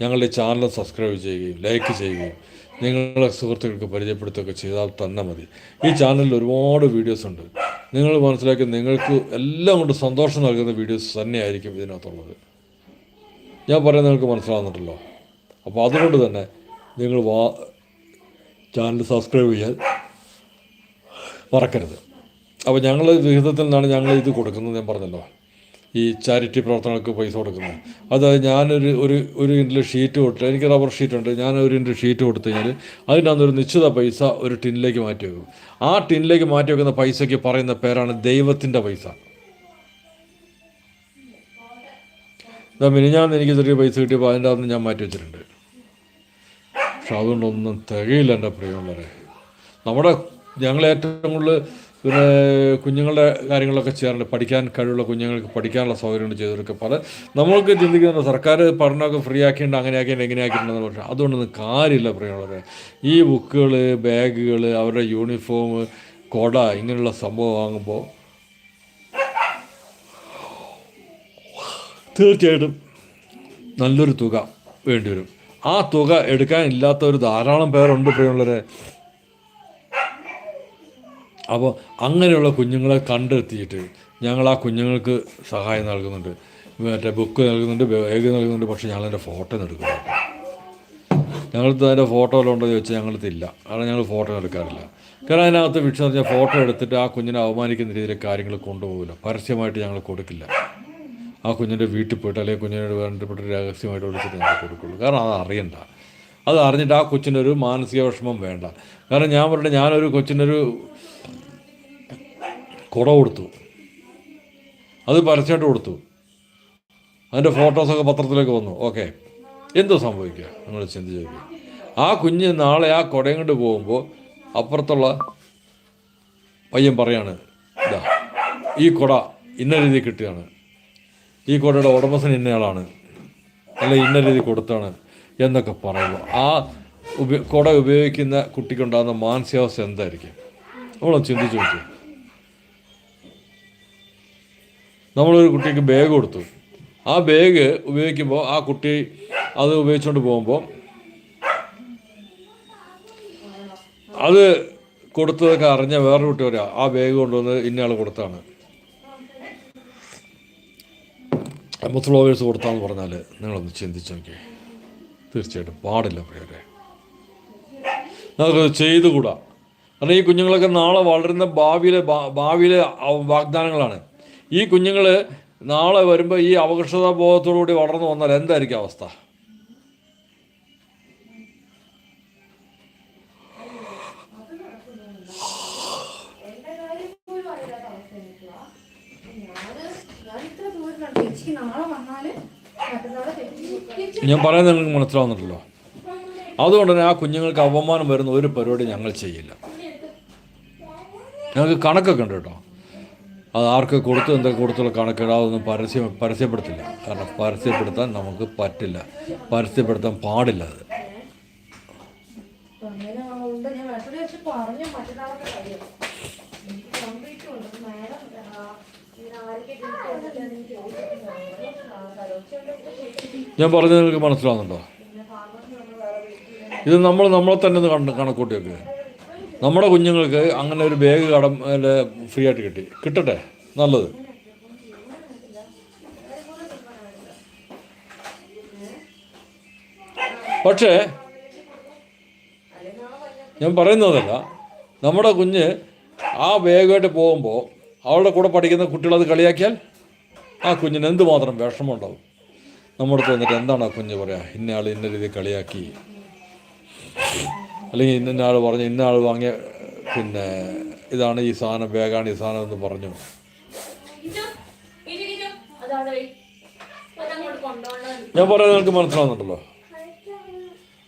ഞങ്ങളുടെ ചാനൽ സബ്സ്ക്രൈബ് ചെയ്യുകയും ലൈക്ക് ചെയ്യുകയും നിങ്ങളെ സുഹൃത്തുക്കൾക്ക് പരിചയപ്പെടുത്തുകയൊക്കെ ചെയ്താൽ തന്നെ മതി. ഈ ചാനലിൽ ഒരുപാട് വീഡിയോസ് ഉണ്ട്. നിങ്ങൾ മനസ്സിലാക്കി നിങ്ങൾക്ക് എല്ലാം കൊണ്ട് സന്തോഷം നൽകുന്ന വീഡിയോസ് തന്നെയായിരിക്കും ഇതിനകത്തുള്ളത്. ഞാൻ പറയുന്നത് നിങ്ങൾക്ക് മനസ്സിലാകുന്നുണ്ടല്ലോ അപ്പോൾ അതുകൊണ്ട് തന്നെ നിങ്ങൾ വാ ചാനൽ സബ്സ്ക്രൈബ് ചെയ്യാൻ മറക്കരുത്. അപ്പോൾ ഞങ്ങൾ വിഹിതത്തിൽ നിന്നാണ് ഞങ്ങൾ ഇത് കൊടുക്കുന്നത് ഞാൻ പറഞ്ഞല്ലോ. ഈ ചാരിറ്റി പ്രവർത്തനങ്ങൾക്ക് പൈസ കൊടുക്കുന്നത്. അത് ഞാനൊരു ഒരു ഒരു ഇൻഡിൽ ഷീറ്റ് കൊടുത്ത് എനിക്ക് റബ്ബർ ഷീറ്റ് ഉണ്ട് ഞാൻ ഒരു ഇൻഡിൽ ഷീറ്റ് കൊടുത്തു കഴിഞ്ഞാൽ അതിനകത്ത് ഒരു നിശ്ചിത പൈസ ഒരു ടിന്നിലേക്ക് മാറ്റി വെക്കും. ആ ടിന്നിലേക്ക് മാറ്റി വെക്കുന്ന പൈസയ്ക്ക് പറയുന്ന പേരാണ് ദൈവത്തിന്റെ പൈസ. മിനിഞ്ഞാൽ എനിക്ക് ചെറിയ പൈസ കിട്ടിയപ്പോൾ അതിന്റെ അകത്ത് ഞാൻ മാറ്റി വെച്ചിട്ടുണ്ട്. പക്ഷെ അതുകൊണ്ടൊന്നും തികയില്ല എന്റെ പ്രിയമുള്ളവരെ. നമ്മുടെ ഞങ്ങൾ ഏറ്റവും കൂടുതൽ പിന്നെ കുഞ്ഞുങ്ങളുടെ കാര്യങ്ങളൊക്കെ ചെയ്യാറുണ്ട്. പഠിക്കാൻ കഴിവുള്ള കുഞ്ഞുങ്ങൾക്ക് പഠിക്കാനുള്ള സൗകര്യങ്ങൾ ചെയ്തെടുക്കുക പല നമ്മൾക്ക് ചിന്തിക്കുന്നത് സർക്കാർ പഠനമൊക്കെ ഫ്രീ ആക്കിയിട്ടുണ്ട് അങ്ങനെ ആക്കിയിട്ടുണ്ട് എങ്ങനെ ആക്കിയിട്ടുണ്ടെന്ന് പക്ഷേ അതുകൊണ്ടൊന്നും കാര്യമില്ല പ്രിയമുള്ളവരെ. ഈ ബുക്കുകൾ ബാഗുകൾ അവരുടെ യൂണിഫോം കൊട ഇങ്ങനെയുള്ള സംഭവം വാങ്ങുമ്പോൾ തീർച്ചയായിട്ടും നല്ലൊരു തുക വേണ്ടിവരും ആ തുക എടുക്കാൻ ഇല്ലാത്ത ഒരു ധാരാളം പേരുണ്ട് പ്രിയമുള്ളവരെ. അപ്പോൾ അങ്ങനെയുള്ള കുഞ്ഞുങ്ങളെ കണ്ടെത്തിയിട്ട് ഞങ്ങൾ ആ കുഞ്ഞുങ്ങൾക്ക് സഹായം നൽകുന്നുണ്ട്. മറ്റേ ബുക്ക് നൽകുന്നുണ്ട് ബാഗ് നൽകുന്നുണ്ട് പക്ഷേ ഞങ്ങളതിന്റെ ഫോട്ടോ ഒന്നും എടുക്കുന്നുണ്ട് അതിന്റെ അതിന്റെ എല്ലാം ഉണ്ടോ ചോദിച്ചാൽ ഞങ്ങളടുത്ത് ഇല്ല കാരണം ഞങ്ങൾ ഫോട്ടോ എടുക്കാറില്ല. കാരണം അതിനകത്ത് വിഷയം പറഞ്ഞാൽ ഫോട്ടോ എടുത്തിട്ട് ആ കുഞ്ഞിനെ അവമാനിക്കുന്ന രീതിയിൽ കാര്യങ്ങൾ കൊണ്ടുപോകില്ല. പരസ്യമായിട്ട് ഞങ്ങൾ കൊടുക്കില്ല. ആ കുഞ്ഞിന്റെ വീട്ടിൽ പോയിട്ട് അല്ലെങ്കിൽ കുഞ്ഞിനോട് ബന്ധപ്പെട്ട് രഹസ്യമായിട്ട് വിളിച്ചിട്ട് ഞങ്ങൾ കൊടുക്കുള്ളൂ. കാരണം അത് അറിയണ്ട. അത് അറിഞ്ഞിട്ട് ആ കൊച്ചിനൊരു മാനസിക വിഷമം വേണ്ട. കാരണം ഞാൻ പറഞ്ഞിട്ട് ഞാനൊരു കൊച്ചിനൊരു കുട കൊടുത്തു. അത് പരസ്യമായിട്ട് കൊടുത്തു. അതിന്റെ ഫോട്ടോസൊക്കെ പത്രത്തിലേക്ക് വന്നു. ഓക്കെ എന്തോ സംഭവിക്കുക? നിങ്ങൾ ചിന്തിച്ച് നോക്കി. ആ കുഞ്ഞ് നാളെ ആ കുടയും കൊണ്ട് പോകുമ്പോൾ അപ്പുറത്തുള്ള പയ്യൻ പറയാണ് ഇതാ ഈ കുട ഇന്ന രീതി കിട്ടുകയാണ്. ഈ കുടയുടെ ഉടമസ്ഥൻ ഇന്നയാളാണ് അല്ല ഇന്ന രീതി കൊടുത്താണ് എന്നൊക്കെ പറയുന്നു ആ ഉപ കുട ഉപയോഗിക്കുന്ന കുട്ടിക്കുണ്ടാകുന്ന മാനസികാവസ്ഥ എന്തായിരിക്കും? നമ്മളൊന്ന് ചിന്തിച്ച് നോക്കി. നമ്മളൊരു കുട്ടിക്ക് ബാഗ് കൊടുത്തു. ആ ബാഗ് ഉപയോഗിക്കുമ്പോൾ ആ കുട്ടി അത് ഉപയോഗിച്ചുകൊണ്ട് പോകുമ്പോൾ അത് കൊടുത്തതൊക്കെ അറിഞ്ഞ വേറൊരു കുട്ടി വരാ ആ ബാഗ് കൊണ്ടുവന്ന് ഇന്നയാൾ കൊടുത്താണ്. ഫ്ലോവേഴ്സ് കൊടുത്താന്ന് പറഞ്ഞാൽ നിങ്ങളൊന്ന് ചിന്തിച്ച് നോക്കി തീർച്ചയായിട്ടും പാടില്ല പ്രിയരെ. നമുക്കത് ചെയ്തുകൂടാ. കാരണം ഈ കുഞ്ഞുങ്ങളൊക്കെ നാളെ വളരുന്ന ഭാവിയിലെ ഭാവിയിലെ വാഗ്ദാനങ്ങളാണ്. ഈ കുഞ്ഞുങ്ങൾ നാളെ വരുമ്പോൾ ഈ അപകർഷതാ ബോധത്തോടുകൂടി വളർന്നു വന്നാൽ എന്തായിരിക്കും അവസ്ഥ? ഞാൻ പറയുന്നത് നിങ്ങൾക്ക് മനസ്സിലാവുന്നുണ്ടല്ലോ. അതുകൊണ്ട് തന്നെ ആ കുഞ്ഞുങ്ങൾക്ക് അപമാനം വരുന്ന ഒരു പരിപാടി ഞങ്ങൾ ചെയ്യില്ല. ഞങ്ങൾക്ക് കണക്കൊക്കെ ഉണ്ട് കേട്ടോ. അത് ആർക്ക് കൊടുത്തു എന്തൊക്കെ കൊടുത്തുള്ള കണക്കിടാതൊന്നും പരസ്യം പരസ്യപ്പെടുത്തില്ല. കാരണം പരസ്യപ്പെടുത്താൻ നമുക്ക് പറ്റില്ല. പരസ്യപ്പെടുത്താൻ പാടില്ല അത്. ഞാൻ പറഞ്ഞത് നിങ്ങൾക്ക് മനസ്സിലാവുന്നുണ്ടോ? ഇത് നമ്മൾ നമ്മളെ തന്നെ കണ്ട് കണക്കൂട്ടി വെക്കുക നമ്മുടെ കുഞ്ഞുങ്ങൾക്ക് അങ്ങനെ ഒരു ബാഗ് കടം ഫ്രീ ആയിട്ട് കിട്ടി. കിട്ടട്ടെ? നല്ലത്. പക്ഷേ ഞാൻ പറയുന്നതല്ല. നമ്മുടെ കുഞ്ഞ് ആ ബാഗായിട്ട് പോകുമ്പോൾ അവളുടെ കൂടെ പഠിക്കുന്ന കുട്ടികളത് കളിയാക്കിയാൽ ആ കുഞ്ഞിന് എന്തുമാത്രം വിഷമമുണ്ടാവും. നമ്മുടെ അടുത്ത് വന്നിട്ട് എന്താണ് ആ കുഞ്ഞ് പറയാ? ഇന്നയാൾ ഇന്ന രീതി കളിയാക്കി. അല്ലെങ്കിൽ ഇന്ന ആൾ പറഞ്ഞു ഇന്ന ആൾ വാങ്ങിയ പിന്നെ ഇതാണ് ഈ സാധനം ബാഗാണ് ഈ സാധനം എന്ന് പറഞ്ഞു. ഞാൻ പറയുന്നത് നിങ്ങൾക്ക് മനസ്സിലാവുന്നുണ്ടല്ലോ.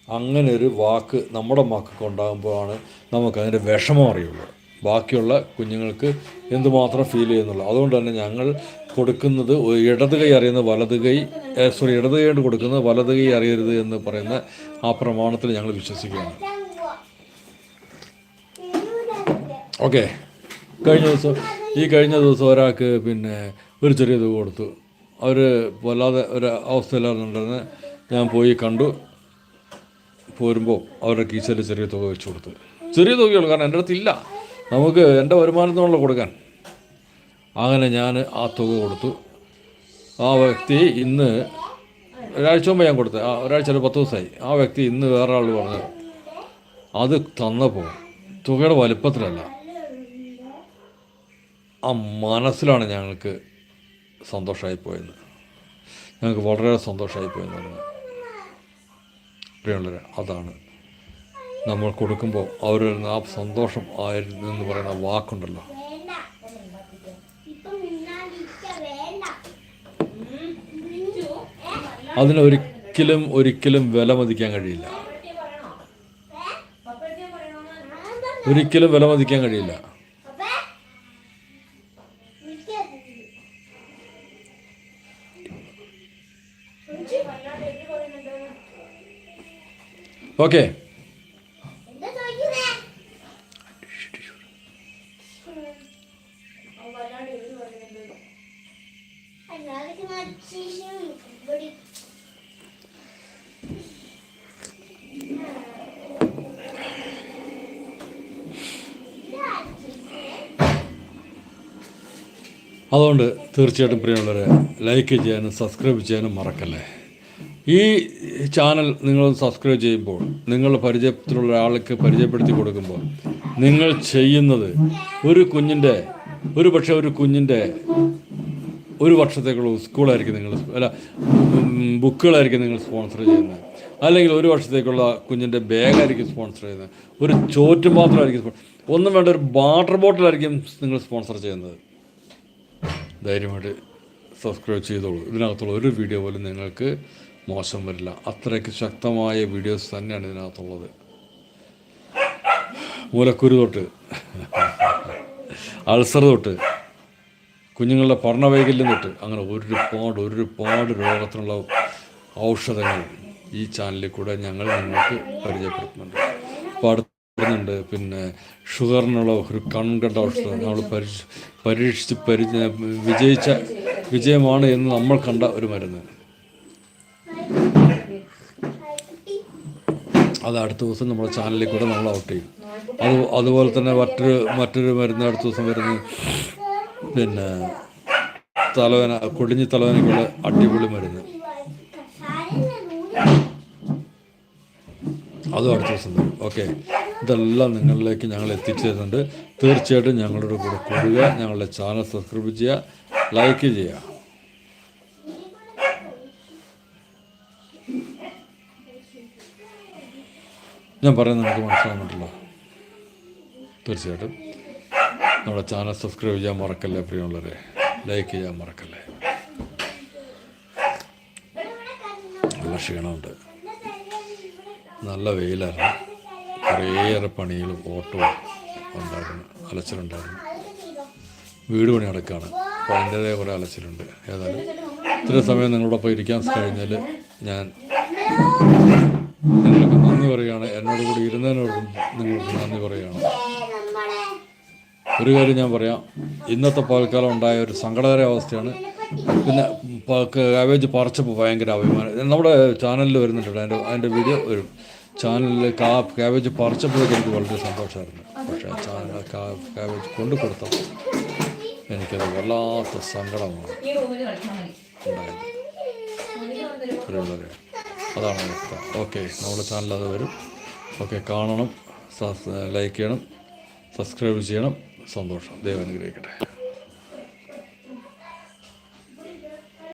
അങ്ങനെ ഒരു വാക്ക് നമ്മുടെ മക്കൾക്ക് ഉണ്ടാകുമ്പോഴാണ് നമുക്ക് അതിന്റെ വിഷമം അറിയുള്ളൂ. ബാക്കിയുള്ള കുഞ്ഞുങ്ങൾക്ക് എന്തുമാത്രം ഫീൽ ചെയ്യുന്നുള്ളൂ. അതുകൊണ്ട് തന്നെ ഞങ്ങൾ കൊടുക്കുന്നത് ഇടത് കൈ അറിയുന്ന വലത് കൈ സോറി ഇടത് കൈ കൊണ്ട് കൊടുക്കുന്നത് വലത് കൈ അറിയരുത് എന്ന് പറയുന്ന ആ പ്രമാണത്തിൽ ഞങ്ങൾ വിശ്വസിക്കുകയാണ്. ഓക്കെ. കഴിഞ്ഞ ദിവസം ഈ കഴിഞ്ഞ ദിവസം ഒരാൾക്ക് പിന്നെ ഒരു ചെറിയ തുക കൊടുത്തു. അവർ വല്ലാതെ ഒരു അവസ്ഥയിലാണെന്നുണ്ടെന്ന് ഞാൻ പോയി കണ്ടു. പോരുമ്പോൾ അവരുടെ കീശയിൽ ചെറിയ തുക വെച്ച് കൊടുത്തു. ചെറിയ തുകയുള്ളൂ കാരണം എന്റെ അടുത്തില്ല നമുക്ക് എന്റെ വരുമാനത്തിനുള്ള കൊടുക്കാൻ. അങ്ങനെ ഞാൻ ആ തുക കൊടുത്തു. ആ വ്യക്തി ഇന്ന് ഒരാഴ്ച മുമ്പ് ഞാൻ കൊടുത്തത് ആ ഒരാഴ്ച ഒരു പത്ത് ദിവസമായി. ആ വ്യക്തി ഇന്ന് വേറെ ആൾ പറഞ്ഞു അത് തന്നപ്പോൾ തുകയുടെ വലിപ്പത്തിലല്ല ആ മനസ്സിലാണ് ഞങ്ങൾക്ക് സന്തോഷമായി പോയത്. ഞങ്ങൾക്ക് വളരെ സന്തോഷമായി പോയെന്ന് പറഞ്ഞു പ്രിയമുള്ളവരെ അതാണ്. നമ്മൾ കൊടുക്കുമ്പോൾ അവരിൽ ആ സന്തോഷം ആയിരുന്നു എന്ന് പറയുന്ന വാക്കുണ്ടല്ലോ. അതിനൊരിക്കലും ഒരിക്കലും വില മതിക്കാൻ കഴിയില്ല. ഒരിക്കലും വില മതിക്കാൻ കഴിയില്ല. ഓക്കെ. അതുകൊണ്ട് തീർച്ചയായിട്ടും പ്രിയമുള്ളവരെ ലൈക്ക് ചെയ്യാനും സബ്സ്ക്രൈബ് ചെയ്യാനും മറക്കല്ലേ? ഈ ചാനൽ നിങ്ങൾ സബ്സ്ക്രൈബ് ചെയ്യുമ്പോൾ നിങ്ങൾ പരിചയത്തിലുള്ള ഒരാൾക്ക് പരിചയപ്പെടുത്തി കൊടുക്കുമ്പോൾ നിങ്ങൾ ചെയ്യുന്നത് ഒരു കുഞ്ഞിന്റെ ഒരു പക്ഷേ ഒരു കുഞ്ഞിന്റെ ഒരു വർഷത്തേക്കുള്ള സ്കൂളായിരിക്കും നിങ്ങൾ അല്ല ബുക്കുകളായിരിക്കും നിങ്ങൾ സ്പോൺസർ ചെയ്യുന്നത്. അല്ലെങ്കിൽ ഒരു വർഷത്തേക്കുള്ള കുഞ്ഞിന്റെ ബാഗായിരിക്കും സ്പോൺസർ ചെയ്യുന്നത്. ഒരു ചോറ്റ് മാത്രമായിരിക്കും ഒന്നും വേണ്ട ഒരു വാട്ടർ ബോട്ടിലായിരിക്കും നിങ്ങൾ സ്പോൺസർ ചെയ്യുന്നത്. ധൈര്യമായിട്ട് സബ്സ്ക്രൈബ് ചെയ്തോളൂ. ഇതിനകത്തുള്ള ഒരു വീഡിയോ പോലും നിങ്ങൾക്ക് മോശം വരില്ല. അത്രയ്ക്ക് ശക്തമായ വീഡിയോസ് തന്നെയാണ് ഇതിനകത്തുള്ളത്. മൂലക്കുരു തൊട്ട്. അൾസർ തൊട്ട്. കുഞ്ഞുങ്ങളുടെ പഠനവൈകല്യം തൊട്ട്. അങ്ങനെ ഒരുപാട് ഒരുപാട് രോഗത്തിനുള്ള ഔഷധങ്ങൾ ഈ ചാനലിൽ കൂടെ ഞങ്ങൾ നിങ്ങൾക്ക് പരിചയപ്പെടുത്തുന്നുണ്ട്. അടുത്തുണ്ട് പിന്നെ ഷുഗറിനുള്ള ഒരു കൺകണ്ട ഔഷധം. നമ്മൾ പരീക്ഷ പരീക്ഷിച്ച് പരി വിജയിച്ച വിജയമാണ് എന്ന് നമ്മൾ കണ്ട ഒരു മരുന്ന്. അത് അടുത്ത ദിവസം നമ്മുടെ ചാനലിൽ കൂടെ നമ്മൾ ഔട്ട് ചെയ്യും. അത് അതുപോലെ തന്നെ മറ്റൊരു മറ്റൊരു മരുന്ന് അടുത്ത ദിവസം വരുന്ന പിന്നെ തലവേന കൊടിഞ്ഞി തലവേനയ്ക്കുള്ള അടിപൊളി മരുന്ന്. അതും അടുത്ത ദിവസം തരും ഓക്കെ ഇതെല്ലാം നിങ്ങളിലേക്ക് ഞങ്ങൾ എത്തിച്ചു തരുന്നുണ്ട് തീർച്ചയായിട്ടും ഞങ്ങളുടെ കൂടെ കൂടുക ഞങ്ങളുടെ ചാനൽ സബ്സ്ക്രൈബ് ചെയ്യുക ലൈക്ക് ചെയ്യുക. ഞാൻ പറയുന്നത് നമുക്ക് മനസ്സിലാകുന്നുണ്ടല്ലോ തീർച്ചയായിട്ടും. നമ്മുടെ ചാനൽ സബ്സ്ക്രൈബ് ചെയ്യാൻ മറക്കല്ലേ പ്രിയമുള്ളവരെ? ലൈക്ക് ചെയ്യാൻ മറക്കല്ലേ? നല്ല ക്ഷീണമുണ്ട്. നല്ല വെയിലായിരുന്നു. കുറേയേറെ പണികളും ഓട്ടവും ഉണ്ടായിരുന്നു. അലച്ചിലുണ്ടായിരുന്നു. വീട് പണി അടക്കാണ് അപ്പോൾ അതിന്റെതായ കുറേ അലച്ചിലുണ്ട്. ഏതായാലും ഇത്ര സമയം നിങ്ങളോടൊപ്പം ഇരിക്കാൻ കഴിഞ്ഞാൽ ഞാൻ പറയുകയാണ്. എന്നോട് കൂടി ഇരുന്നതിനോട് നിങ്ങൾക്ക് നന്ദി പറയുകയാണ്. ഒരു കാര്യം ഞാൻ പറയാം. ഇന്നത്തെ പാൽക്കാലം ഉണ്ടായ ഒരു സങ്കടകര അവസ്ഥയാണ്. പിന്നെ കാവേജ് പറിച്ചപ്പോൾ ഭയങ്കര അഭിമാനം. നമ്മുടെ ചാനലിൽ വരുന്നുണ്ട് അതിന്റെ അതിന്റെ വീഡിയോ വരും. ചാനലിൽ കാ കാവേജ് പറിച്ചപ്പോഴൊക്കെ എനിക്ക് വളരെ സന്തോഷമായിരുന്നു. പക്ഷേ ചാനൽ കാ- കാവേജ് കൊണ്ടു കൊടുത്തപ്പോൾ എനിക്കത് വല്ലാത്ത സങ്കടമാണ്. ഉണ്ടായത് അതാണ് അവസ്ഥ. ഓക്കെ നമ്മുടെ ചാനൽ അത് വരും. ഓക്കെ കാണണം ലൈക്ക് ചെയ്യണം സബ്സ്ക്രൈബ് ചെയ്യണം. സന്തോഷം. ദൈവം അനുഗ്രഹിക്കട്ടെ.